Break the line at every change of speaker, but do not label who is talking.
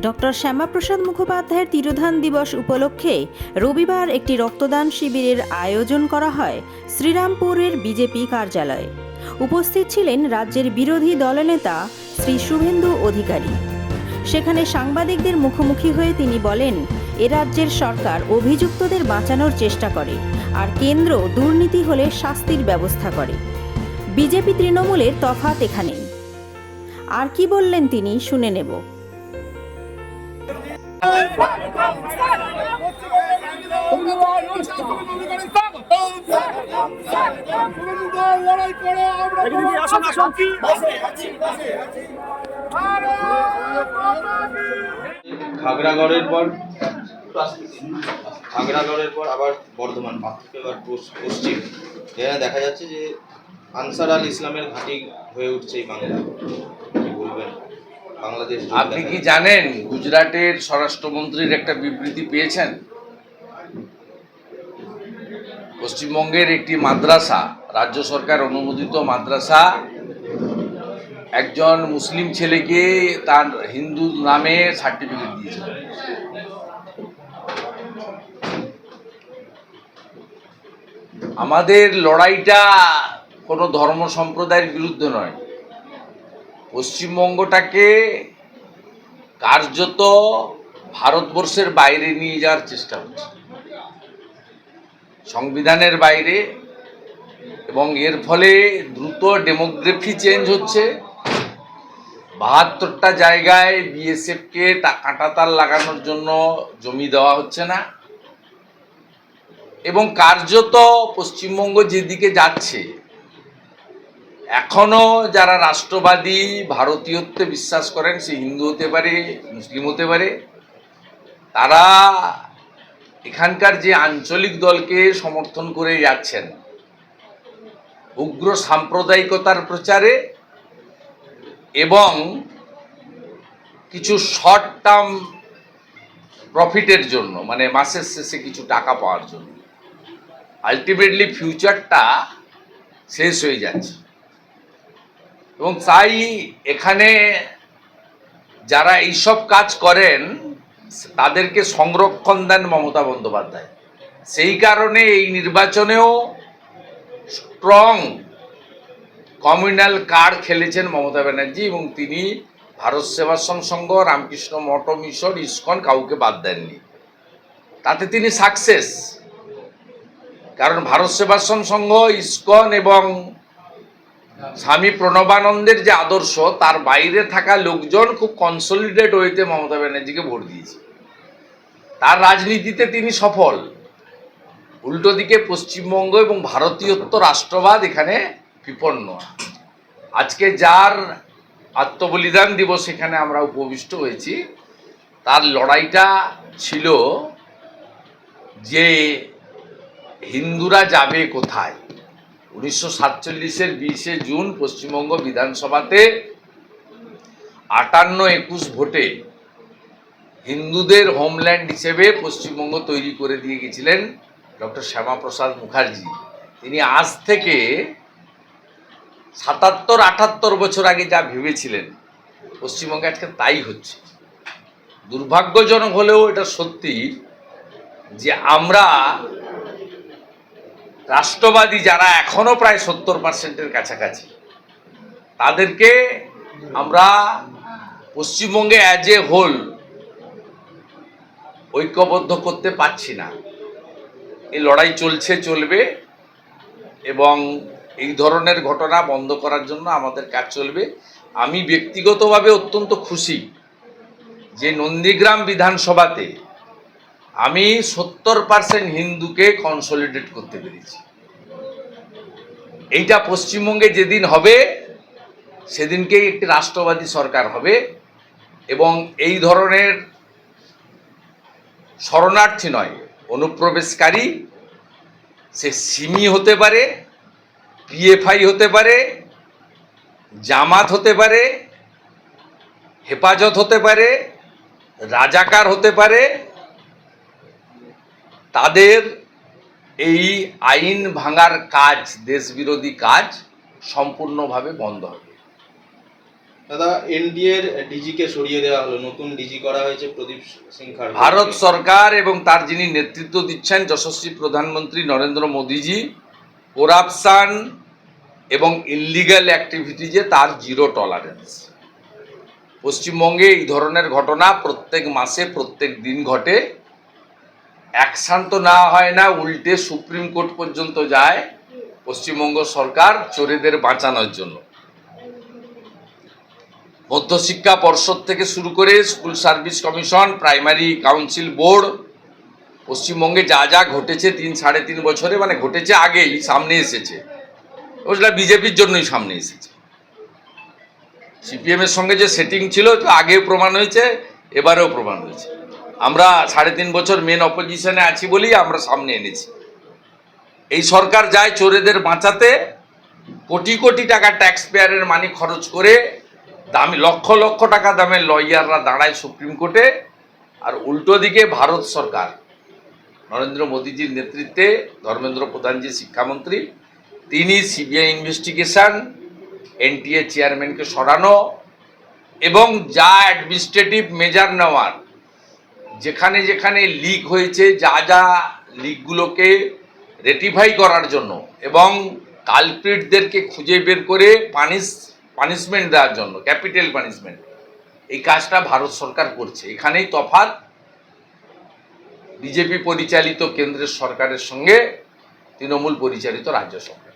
Doctor Shyamaprasad মুখোপাধ্যায়ের তিরোধান দিবস উপলক্ষে রবিবার একটি রক্তদান শিবিরের আয়োজন করা হয় শ্রীরামপুরের বিজেপি কার্যালয়ে। উপস্থিত ছিলেন রাজ্যের বিরোধী দলনেতা শ্রী শুভেন্দু অধিকারী। সেখানে সাংবাদিকদের মুখোমুখি হয়ে তিনি বলেন, এ রাজ্যের সরকার অভিযুক্তদের বাঁচানোর চেষ্টা করে, আর কেন্দ্র দুর্নীতি হলে শাস্তির ব্যবস্থা করে। বিজেপি তৃণমূলের তফাৎ এখানেই আর কি বললেন তিনি শুনে নেব।
খাগড়াগড়ের পর খাগড়াগড়ের পর আবার বর্ধমান থেকে এবার পশ্চিম এখানে দেখা যাচ্ছে যে আনসার আল ইসলামের ঘাঁটি হয়ে উঠছে এই বাংলা বলবেন?
আপনি কি জানেন গুজরাটের স্বরাষ্ট্রমন্ত্রীর একটা বিবৃতি পেয়েছেন? পশ্চিমবঙ্গের একটি মাদ্রাসা রাজ্য সরকার অনুমোদিত মাদ্রাসা একজন মুসলিম ছেলেকে তার হিন্দু নামে সার্টিফিকেট দিয়েছে। আমাদের লড়াইটা কোনো ধর্ম সম্প্রদায়ের বিরুদ্ধে নয়। পশ্চিমবঙ্গটাকে কার্যত ভারতবর্ষের বাইরে নিয়ে যাওয়ার চেষ্টা হচ্ছে। সংবিধানের বাইরে এবং এর ফলে দ্রুত ডেমোগ্রাফি চেঞ্জ হচ্ছে। বাহাত্তরটা জায়গায় বিএসএফকে কাঁটাতার লাগানোর জন্য জমি দেওয়া হচ্ছে না। এবং কার্যত পশ্চিমবঙ্গ যেদিকে যাচ্ছে এখনও যারা রাষ্ট্রবাদী ভারতীয়ত্বে বিশ্বাস করেন, সে হিন্দু হতে পারে, মুসলিম হতে পারে, তারা এখানকার যে আঞ্চলিক দলকে সমর্থন করে যাচ্ছেন, উগ্র সাম্প্রদায়িকতার প্রচারে এবং কিছু শর্ট টার্ম প্রফিটের জন্য মানে মাসের শেষে কিছু টাকা পাওয়ার জন্য আলটিমেটলি ফিউচারটা শেষ হয়ে যাচ্ছে। এবং তাই এখানে যারা এইসব কাজ করেন, তাদেরকে সংরক্ষণ দেন মমতা বন্দ্যোপাধ্যায়। সেই কারণে এই নির্বাচনেও স্ট্রং কমিউনাল কার্ড খেলেছেন মমতা ব্যানার্জি এবং তিনি ভারত সেবাশ্রম সংঘ রামকৃষ্ণ মঠ মিশন ইস্কন কাউকে বাদ দেননি। তাতে তিনি সাকসেস কারণ ভারত সেবাশ্রম সংঘ ইস্কন এবং স্বামী প্রণবানন্দের যে আদর্শ, তার বাইরে থাকা লোকজন খুব কনসলিডেট হইতে মমতা ব্যানার্জিকে ভোট দিয়েছে। তার রাজনীতিতে তিনি সফল। উল্টো দিকে পশ্চিমবঙ্গ এবং ভারতীয়ত্ব রাষ্ট্রবাদ এখানে বিপন্ন। আজকে যার আত্মবলিদান দিবস এখানে আমরা উপবিষ্ট হয়েছি, তার লড়াইটা ছিল যে হিন্দুরা যাবে কোথায়? উনিশশো সাতচল্লিশের বিশে জুন পশ্চিমবঙ্গ বিধানসভাতে আটান্ন একুশ ভোটে হিন্দুদের হোমল্যান্ড হিসেবে পশ্চিমবঙ্গ তৈরি করে দিয়ে গেছিলেন ডক্টর শ্যামাপ্রসাদ মুখার্জি। তিনি আজ থেকে সাতাত্তর, আটাত্তর বছর আগে যা ভেবেছিলেন, পশ্চিমবঙ্গে আজকে তাই হচ্ছে। দুর্ভাগ্যজনক হলেও এটা সত্যি যে আমরা রাষ্ট্রবাদী যারা এখনও প্রায় সত্তর পার্সেন্টের কাছাকাছি, তাদেরকে আমরা পশ্চিমবঙ্গে অ্যাজ এ হোল ঐক্যবদ্ধ করতে পারছি না। এই লড়াই চলছে, চলবে এবং এই ধরনের ঘটনা বন্ধ করার জন্য আমাদের কাজ চলবে। আমি ব্যক্তিগতভাবে অত্যন্ত খুশি যে নন্দীগ্রাম বিধানসভাতে আমি সত্তর পার্সেন্ট হিন্দুকে কনসলিডেট করতে পেরেছি। এইটা পশ্চিমবঙ্গে যেদিন হবে সেদিনকেই একটি রাষ্ট্রবাদী সরকার হবে এবং এই ধরনের শরণার্থী নয়, অনুপ্রবেশকারী, সে সিমি হতে পারে, পিএফআই হতে পারে, জামাত হতে পারে, হেফাজত হতে পারে, রাজাকার হতে পারে তাদের এই আইন ভাঙার কাজ দেশবিরোধী কাজ সম্পূর্ণভাবে বন্ধ হবে।
দাদা এনডিএ এর ডিজি সরিয়ে দেওয়া হলো নতুন ডিজি করা হয়েছে প্রদীপ সিং
ভারত সরকার এবং তার যিনি নেতৃত্ব দিচ্ছেন যশস্বী প্রধানমন্ত্রী নরেন্দ্র মোদীজি করাপশান এবং ইলিগাল অ্যাক্টিভিটিজে তার জিরো টলারেন্স। পশ্চিমবঙ্গে এই ধরনের ঘটনা প্রত্যেক মাসে প্রত্যেক দিন ঘটে। অ্যাকশন তো না হয় না, উল্টে সুপ্রিম কোর্ট পর্যন্ত যায় পশ্চিমবঙ্গ সরকার চোরেদের বাঁচানোর জন্য। মধ্যশিক্ষা পর্ষদ থেকে শুরু করে school service commission, primary council board, পশ্চিমবঙ্গে যা যা ঘটেছে তিন, সাড়ে তিন বছরে মানে ঘটেছে আগেই, সামনে এসেছে। ওটা বিজেপির জন্যই সামনে এসেছে। সিপিএম এর সঙ্গে যে সেটিং ছিল তো আগেও প্রমাণ হয়েছে, এবারেও প্রমাণ হয়েছে। আমরা সাড়ে তিন বছর মেন অপোজিশনে আছি বলেই আমরা সামনে এনেছি। এই সরকার যায় চোরেদের বাঁচাতে, কোটি কোটি টাকা ট্যাক্স পেয়ারের মানি খরচ করে, দামি লক্ষ লক্ষ টাকা দামের লয়াররা দাঁড়ায় সুপ্রিম কোর্টে, আর উল্টো দিকে ভারত সরকার, নরেন্দ্র মোদীজির নেতৃত্বে ধর্মেন্দ্র প্রধানজি শিক্ষামন্ত্রী, তিনি সিবিআই ইনভেস্টিগেশন এনটিএ চেয়ারম্যানকে সরানো, এবং যা অ্যাডমিনিস্ট্রেটিভ মেজার নেওয়ার যেখানে যেখানে লিক হয়েছে, যা যা লিকগুলোকে রেটিফাই করার জন্য এবং কালপ্রিটদেরকে খুঁজে বের করে পানিশ পানিশমেন্ট দেওয়ার জন্য ক্যাপিটাল পানিশমেন্ট এই কাজটা ভারত সরকার করছে। এখানেই তফাৎ। বিজেপি পরিচালিত কেন্দ্রের সরকারের সঙ্গে তৃণমূল পরিচালিত রাজ্য সরকার।